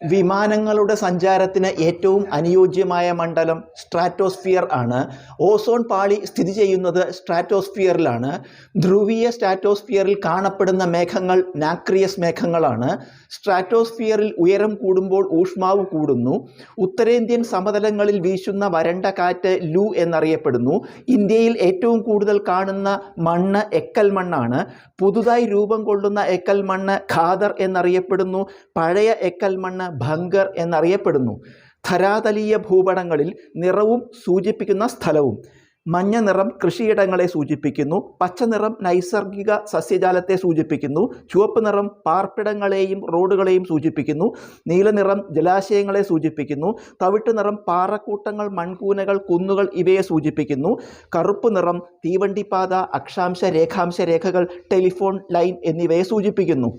വിമാനങ്ങളുടെ സഞ്ചാരത്തിന് ഏറ്റവും അനുയോജ്യമായ മണ്ഡലം സ്ട്രാറ്റോസ്ഫിയർ ആണ്. ഓസോൺ പാളി സ്ഥിതി ചെയ്യുന്നത് സ്ട്രാറ്റോസ്ഫിയറിലാണ്. ധ്രുവീയ സ്ട്രാറ്റോസ്ഫിയറിൽ കാണപ്പെടുന്ന മേഘങ്ങൾ നാക്രിയസ് മേഘങ്ങളാണ്. സ്ട്രാറ്റോസ്ഫിയറിൽ ഉയരം കൂടുമ്പോൾ ഊഷ്മാവ് കൂടുന്നു. ഉത്തരേന്ത്യൻ സമതലങ്ങളിൽ വീശുന്ന വരണ്ട കാറ്റ് ലു എന്നറിയപ്പെടുന്നു. ഇന്ത്യയിൽ ഏറ്റവും കൂടുതൽ കാണുന്ന മണ്ണ് എക്കൽ മണ്ണാണ്. പുതുതായി രൂപം കൊള്ളുന്ന എക്കൽ മണ്ണ് ഖാദർ എന്നറിയപ്പെടുന്നു. പഴയ എക്കൽ മണ്ണ് ഭങ്കർ എന്നറിയപ്പെടുന്നു. ധരാതലീയ ഭൂപടങ്ങളിൽ നിറവും സൂചിപ്പിക്കുന്ന സ്ഥലവും. മഞ്ഞ നിറം കൃഷിയിടങ്ങളെ സൂചിപ്പിക്കുന്നു. പച്ച നിറം നൈസർഗിക സസ്യജാലത്തെ സൂചിപ്പിക്കുന്നു. ചുവപ്പ് നിറം പാർപ്പിടങ്ങളെയും റോഡുകളെയും സൂചിപ്പിക്കുന്നു. നീല നിറം ജലാശയങ്ങളെ സൂചിപ്പിക്കുന്നു. തവിട്ട് നിറം പാറക്കൂട്ടങ്ങൾ മൺകൂനകൾ കുന്നുകൾ ഇവയെ സൂചിപ്പിക്കുന്നു. കറുപ്പ് നിറം തീവണ്ടിപ്പാത അക്ഷാംശ രേഖാംശ രേഖകൾ ടെലിഫോൺ ലൈൻ എന്നിവയെ സൂചിപ്പിക്കുന്നു.